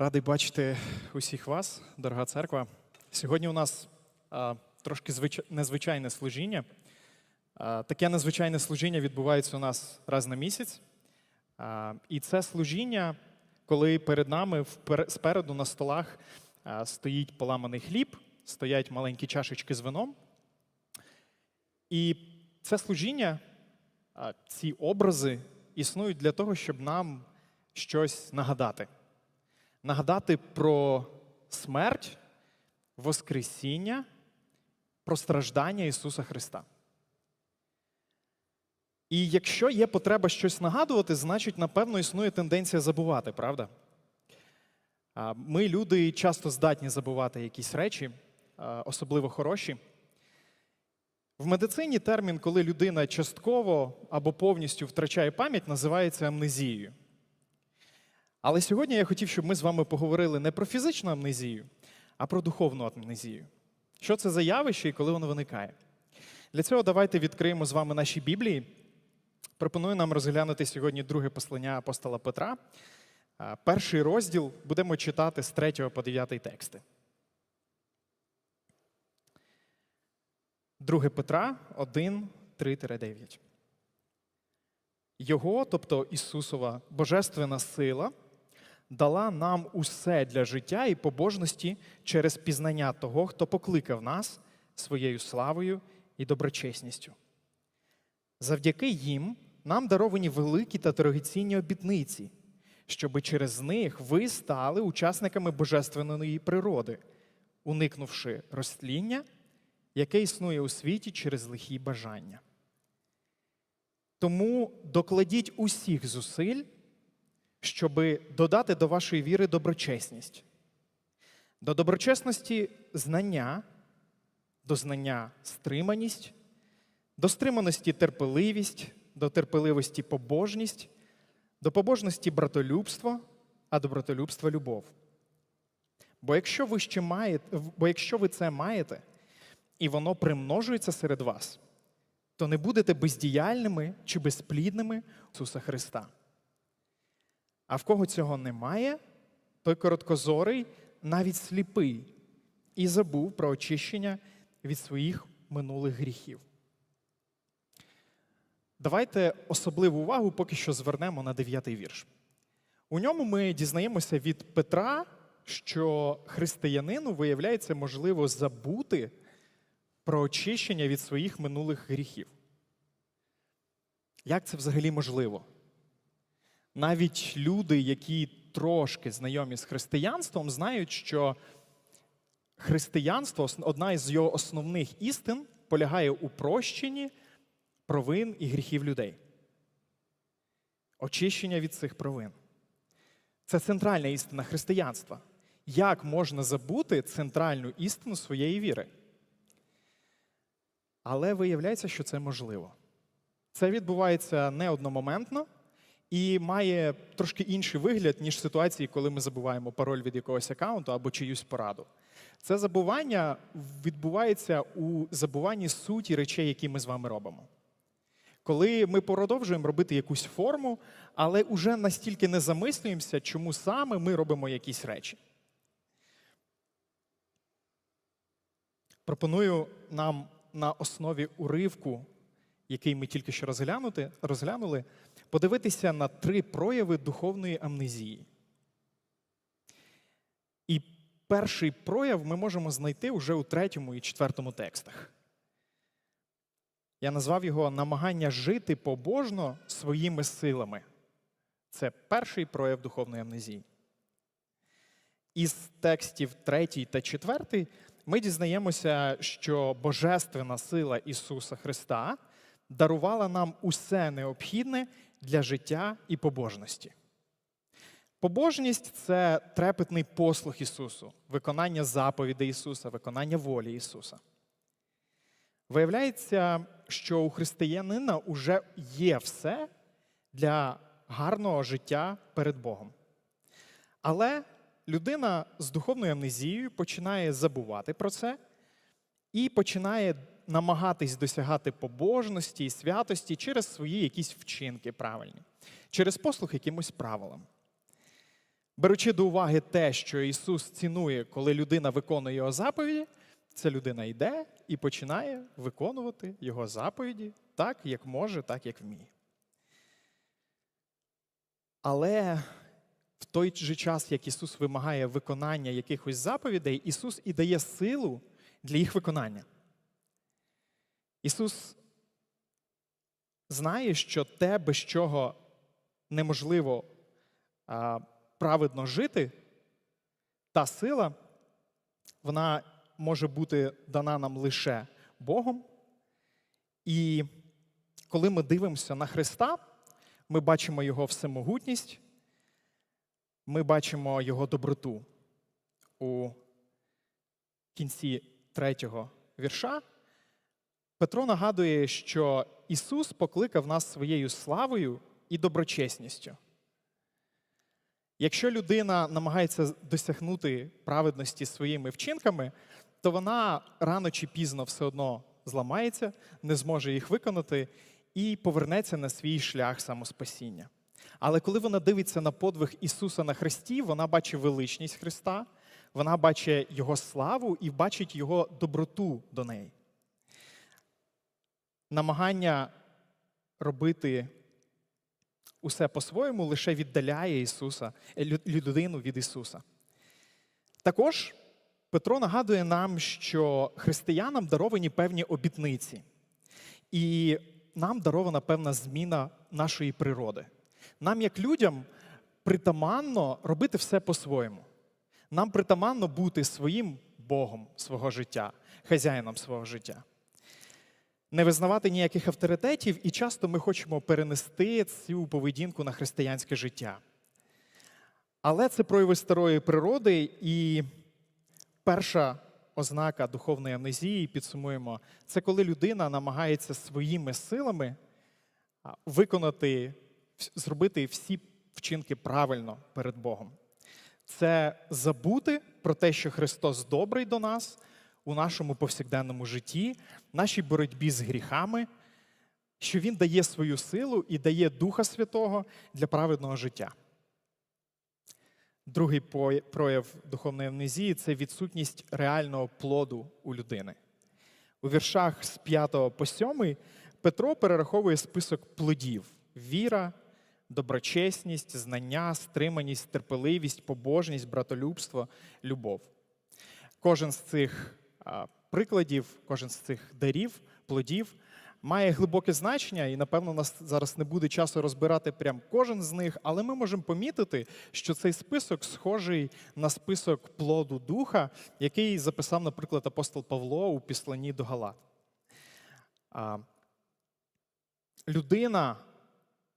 Радий бачити усіх вас, дорога церква. Сьогодні у нас а, трошки звич... незвичайне служіння. А, таке незвичайне служіння відбувається у нас раз на місяць. А, і це служіння, коли перед нами впер... спереду на столах а, стоїть поламаний хліб, стоять маленькі чашечки з вином. І це служіння, а, ці образи існують для того, щоб нам щось нагадати нагадати про смерть, Воскресіння, про страждання Ісуса Христа. І якщо є потреба щось нагадувати, значить, напевно, існує тенденція забувати, правда? Ми, люди, часто здатні забувати якісь речі, особливо хороші. В медицині термін, коли людина частково або повністю втрачає пам'ять, називається амнезією. Але сьогодні я хотів, щоб ми з вами поговорили не про фізичну амнезію, а про духовну амнезію. Що це за явище і коли воно виникає? Для цього давайте відкриємо з вами наші Біблії. Пропоную нам розглянути сьогодні друге послання апостола Петра. Перший розділ будемо читати з 3 по 9 тексти. 2 Петра 1, 3-9. Його, тобто Ісусова, божественна сила дала нам усе для життя і побожності через пізнання того, хто покликав нас своєю славою і доброчесністю. Завдяки їм нам даровані великі та дорогоцінні обітниці, щоби через них ви стали учасниками божественної природи, уникнувши розтління, яке існує у світі через лихі бажання. Тому докладіть усіх зусиль, щоб додати до вашої віри доброчесність. До доброчесності знання, до знання стриманість, до стриманості терпеливість, до терпеливості побожність, до побожності братолюбство, а до братолюбства любов. Бо якщо ви ще маєте, бо якщо ви це маєте, і воно примножується серед вас, то не будете бездіяльними чи безплідними Ісуса Христа. А в кого цього немає, той короткозорий, навіть сліпий, і забув про очищення від своїх минулих гріхів. Давайте особливу увагу поки що звернемо на дев'ятий вірш. У ньому ми дізнаємося від Петра, що християнину, виявляється, можливо забути про очищення від своїх минулих гріхів. Як це взагалі можливо? Навіть люди, які трошки знайомі з християнством, знають, що християнство, одна із його основних істин, полягає у прощенні провин і гріхів людей. Очищення від цих провин. Це центральна істина християнства. Як можна забути центральну істину своєї віри? Але виявляється, що це можливо. Це відбувається не одномоментно і має трошки інший вигляд, ніж ситуації, коли ми забуваємо пароль від якогось аккаунту або чиюсь пораду. Це забування відбувається у забуванні суті речей, які ми з вами робимо. Коли ми продовжуємо робити якусь форму, але уже настільки не замислюємося, чому саме ми робимо якісь речі. Пропоную нам на основі уривку, який ми тільки що розглянули, подивитися на три прояви духовної амнезії. І перший прояв ми можемо знайти вже у третьому і четвертому текстах. Я назвав його намагання жити побожно своїми силами. Це перший прояв духовної амнезії. Із текстів 3 та 4 ми дізнаємося, що Божественна сила Ісуса Христа дарувала нам усе необхідне для життя і побожності. Побожність це трепетний послух Ісусу, виконання заповідей Ісуса, виконання волі Ісуса. Виявляється, що у християнина вже є все для гарного життя перед Богом. Але людина з духовною амнезією починає забувати про це і починає намагатись досягати побожності і святості через свої якісь вчинки правильні, через послух якимось правилам. Беручи до уваги те, що Ісус цінує, коли людина виконує його заповіді, ця людина йде і починає виконувати його заповіді так, як може, так, як вміє. Але в той же час, як Ісус вимагає виконання якихось заповідей, Ісус і дає силу для їх виконання. Ісус знає, що те, без чого неможливо праведно жити, та сила, вона може бути дана нам лише Богом. І коли ми дивимося на Христа, ми бачимо Його всемогутність, ми бачимо Його доброту. У кінці третього вірша Петро нагадує, що Ісус покликав нас своєю славою і доброчесністю. Якщо людина намагається досягнути праведності своїми вчинками, то вона рано чи пізно все одно зламається, не зможе їх виконати і повернеться на свій шлях самоспасіння. Але коли вона дивиться на подвиг Ісуса на Христі, вона бачить величність Христа, вона бачить Його славу і бачить Його доброту до неї. Намагання робити усе по-своєму лише віддаляє Ісуса, е, людину від Ісуса. Також Петро нагадує нам, що християнам даровані певні обітниці, і нам дарована певна зміна нашої природи. Нам, як людям, притаманно робити все по-своєму. Нам притаманно бути своїм Богом свого життя, хазяїном свого життя. Не визнавати ніяких авторитетів, і часто ми хочемо перенести цю поведінку на християнське життя. Але це прояви старої природи, і перша ознака духовної амнезії, підсумуємо, це коли людина намагається своїми силами виконати, зробити всі вчинки правильно перед Богом. Це забути про те, що Христос добрий до нас у нашому повсякденному житті, нашій боротьбі з гріхами, що Він дає свою силу і дає Духа Святого для праведного життя. Другий прояв духовної амнезії це відсутність реального плоду у людини. У віршах з 5 по 7 Петро перераховує список плодів: віра, доброчесність, знання, стриманість, терпеливість, побожність, братолюбство, любов. Кожен з цих прикладів, кожен з цих дарів, плодів має глибоке значення, і напевно нас зараз не буде часу розбирати прям кожен з них, але ми можемо помітити, що цей список схожий на список плоду духа, який записав, наприклад, апостол Павло у післанні до Галат. Людина,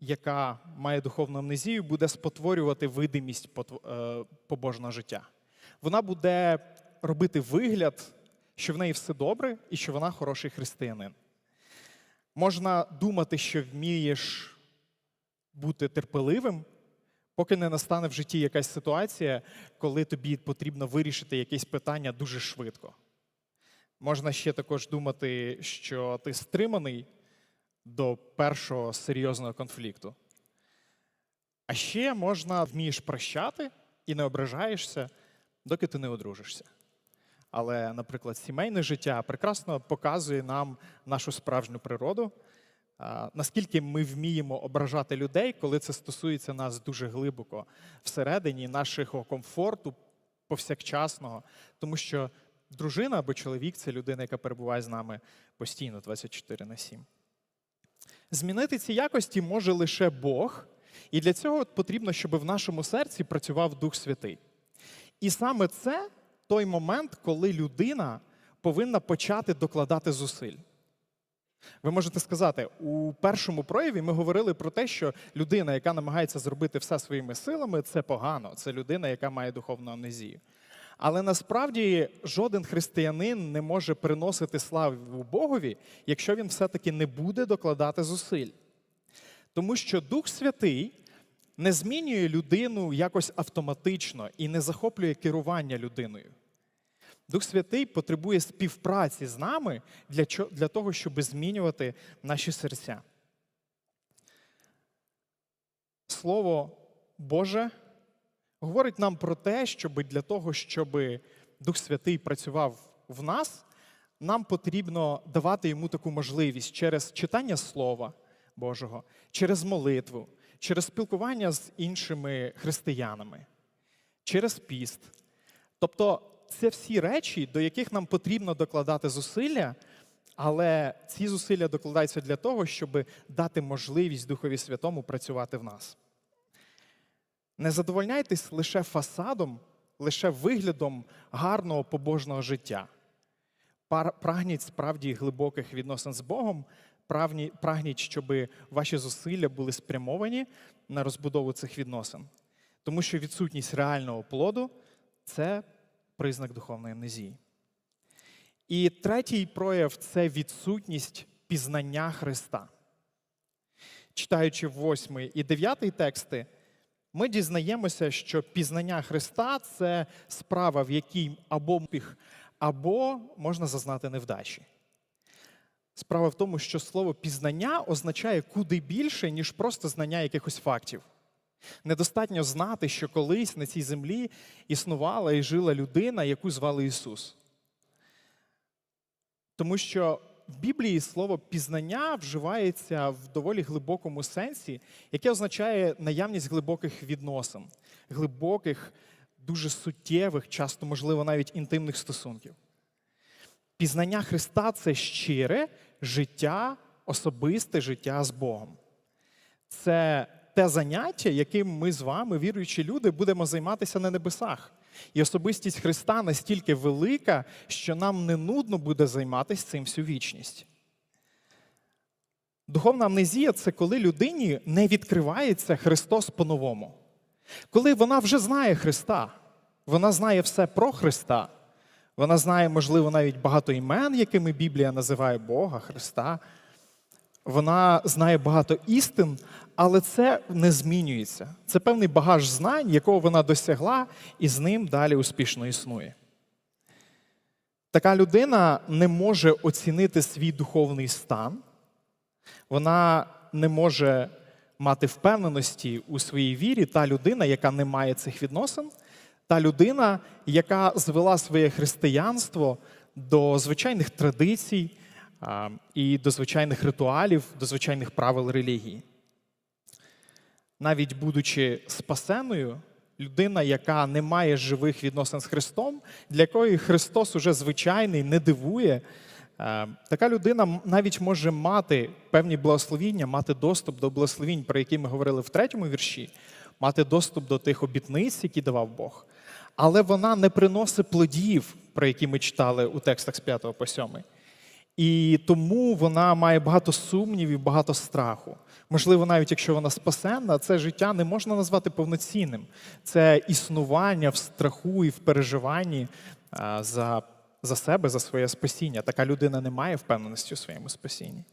яка має духовну амнезію, буде спотворювати видимість е, побожного життя. Вона буде робити вигляд, що в неї все добре і що вона хороший християнин. Можна думати, що вмієш бути терпеливим, поки не настане в житті якась ситуація, коли тобі потрібно вирішити якесь питання дуже швидко. Можна ще також думати, що ти стриманий до першого серйозного конфлікту. А ще можна вмієш прощати і не ображаєшся, доки ти не одружишся. Але, наприклад, сімейне життя прекрасно показує нам нашу справжню природу, наскільки ми вміємо ображати людей, коли це стосується нас дуже глибоко всередині нашого комфорту повсякчасного, тому що дружина або чоловік це людина, яка перебуває з нами постійно 24 на 7. Змінити ці якості може лише Бог, і для цього потрібно, щоб в нашому серці працював Дух Святий. І саме це той момент, коли людина повинна почати докладати зусиль. Ви можете сказати, у першому прояві ми говорили про те, що людина, яка намагається зробити все своїми силами, це погано. Це людина, яка має духовну амнезію. Але насправді жоден християнин не може приносити славу Богові, якщо він все-таки не буде докладати зусиль. Тому що Дух Святий не змінює людину якось автоматично і не захоплює керування людиною. Дух Святий потребує співпраці з нами для, для того, щоб змінювати наші серця. Слово Боже, говорить нам про те, щоб для того, щоб Дух Святий працював в нас, нам потрібно давати йому таку можливість через читання Слова Божого, через молитву, через спілкування з іншими християнами, через піст. Тобто, це всі речі, до яких нам потрібно докладати зусилля, але ці зусилля докладаються для того, щоб дати можливість Духові Святому працювати в нас. Не задовольняйтесь лише фасадом, лише виглядом гарного побожного життя. Прагніть справді глибоких відносин з Богом, прагніть, щоб ваші зусилля були спрямовані на розбудову цих відносин. Тому що відсутність реального плоду це признак духовної амнезії. І третій прояв це відсутність пізнання Христа. Читаючи 8 і 9 тексти, ми дізнаємося, що пізнання Христа це справа, в якій або успіх, або можна зазнати невдачі. Справа в тому, що слово пізнання означає куди більше, ніж просто знання якихось фактів. Недостатньо знати, що колись на цій землі існувала і жила людина, яку звали Ісус. Тому що в Біблії слово пізнання вживається в доволі глибокому сенсі, яке означає наявність глибоких відносин, глибоких, дуже суттєвих, часто, можливо, навіть інтимних стосунків. Пізнання Христа це щире життя, особисте життя з Богом. Це те заняття, яким ми з вами, віруючі люди, будемо займатися на небесах. І особистість Христа настільки велика, що нам не нудно буде займатися цим всю вічність. Духовна амнезія це коли людині не відкривається Христос по-новому. Коли вона вже знає Христа, вона знає все про Христа, вона знає, можливо, навіть багато імен, якими Біблія називає Бога, Христа. Вона знає багато істин, але це не змінюється. Це певний багаж знань, якого вона досягла, і з ним далі успішно існує. Така людина не може оцінити свій духовний стан, вона не може мати впевненості у своїй вірі, та людина, яка не має цих відносин, та людина, яка звела своє християнство до звичайних традицій і до звичайних ритуалів, до звичайних правил релігії. Навіть будучи спасеною, людина, яка не має живих відносин з Христом, для якої Христос уже звичайний, не дивує, е, така людина навіть може мати певні благословіння, мати доступ до благословінь, про які ми говорили в третьому вірші, мати доступ до тих обітниць, які давав Бог. Але вона не приносить плодів, про які ми читали у текстах з 5 по 7. І тому вона має багато сумнівів, багато страху. Можливо, навіть якщо вона спасенна, це життя не можна назвати повноцінним. Це існування в страху і в переживанні за, за себе, за своє спасіння. Така людина не має впевненості у своєму спасінні.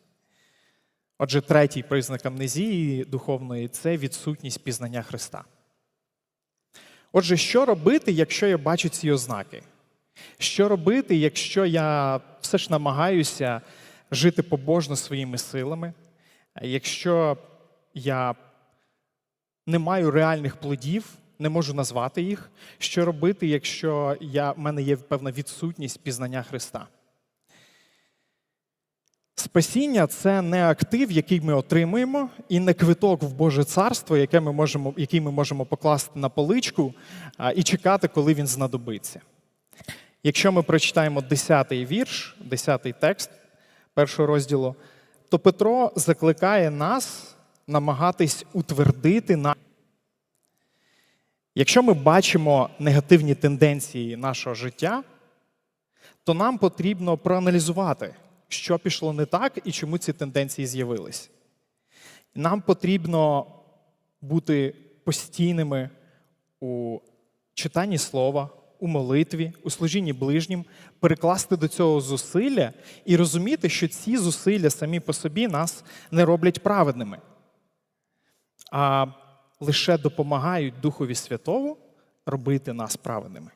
Отже, третій признак амнезії духовної це відсутність пізнання Христа. Отже, що робити, якщо я бачу ці ознаки? Що робити, якщо я все ж намагаюся жити побожно своїми силами, якщо я не маю реальних плодів, не можу назвати їх, що робити, якщо я, в мене є певна відсутність пізнання Христа? Спасіння це не актив, який ми отримуємо, і не квиток в Боже царство, яке ми можемо, який ми можемо покласти на поличку і чекати, коли він знадобиться. Якщо ми прочитаємо 10-й вірш, 10-й текст першого розділу, то Петро закликає нас намагатись утвердити на. Якщо ми бачимо негативні тенденції нашого життя, то нам потрібно проаналізувати, що пішло не так і чому ці тенденції з'явились. Нам потрібно бути постійними у читанні слова, у молитві, у служінні ближнім, перекласти до цього зусилля і розуміти, що ці зусилля самі по собі нас не роблять праведними, а лише допомагають Духові Святому робити нас праведними.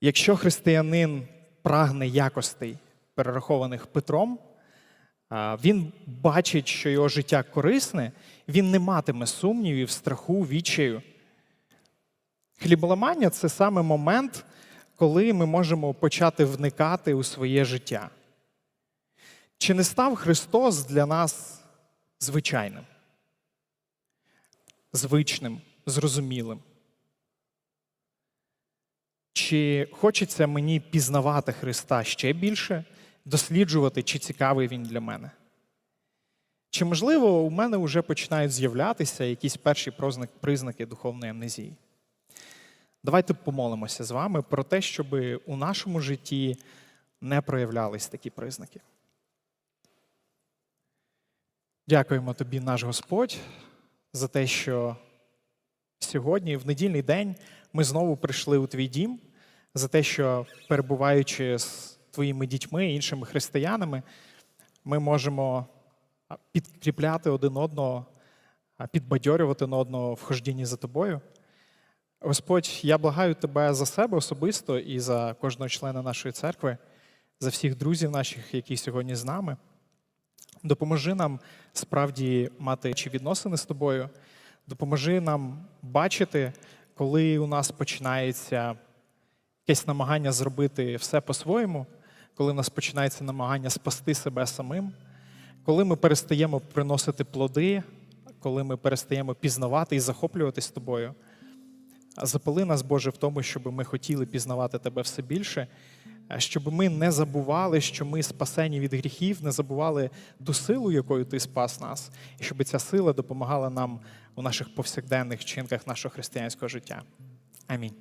Якщо християнин прагне якостей, перерахованих Петром, він бачить, що його життя корисне, він не матиме сумнівів, страху, відчаю. Хліболамання це саме момент, коли ми можемо почати вникати у своє життя. Чи не став Христос для нас звичайним, звичним, зрозумілим? Чи хочеться мені пізнавати Христа ще більше, досліджувати, чи цікавий він для мене? Чи, можливо, у мене вже починають з'являтися якісь перші признаки духовної амнезії? Давайте помолимося з вами про те, щоб у нашому житті не проявлялись такі признаки. Дякуємо тобі, наш Господь, за те, що сьогодні, в недільний день, ми знову прийшли у твій дім, за те, що перебуваючи з твоїми дітьми іншими християнами, ми можемо підкріпляти один одного, підбадьорювати одного в хождінні за тобою. Господь, я благаю тебе за себе особисто і за кожного члена нашої церкви, за всіх друзів наших, які сьогодні з нами. Допоможи нам справді мати чи відносини з тобою. Допоможи нам бачити, коли у нас починається якесь намагання зробити все по-своєму, коли у нас починається намагання спасти себе самим, коли ми перестаємо приносити плоди, коли ми перестаємо пізнавати і захоплюватись тобою. Запали нас, Боже, в тому, щоб ми хотіли пізнавати Тебе все більше, щоб ми не забували, що ми спасені від гріхів, не забували ту силу, якою Ти спас нас, і щоб ця сила допомагала нам у наших повсякденних вчинках нашого християнського життя. Амінь.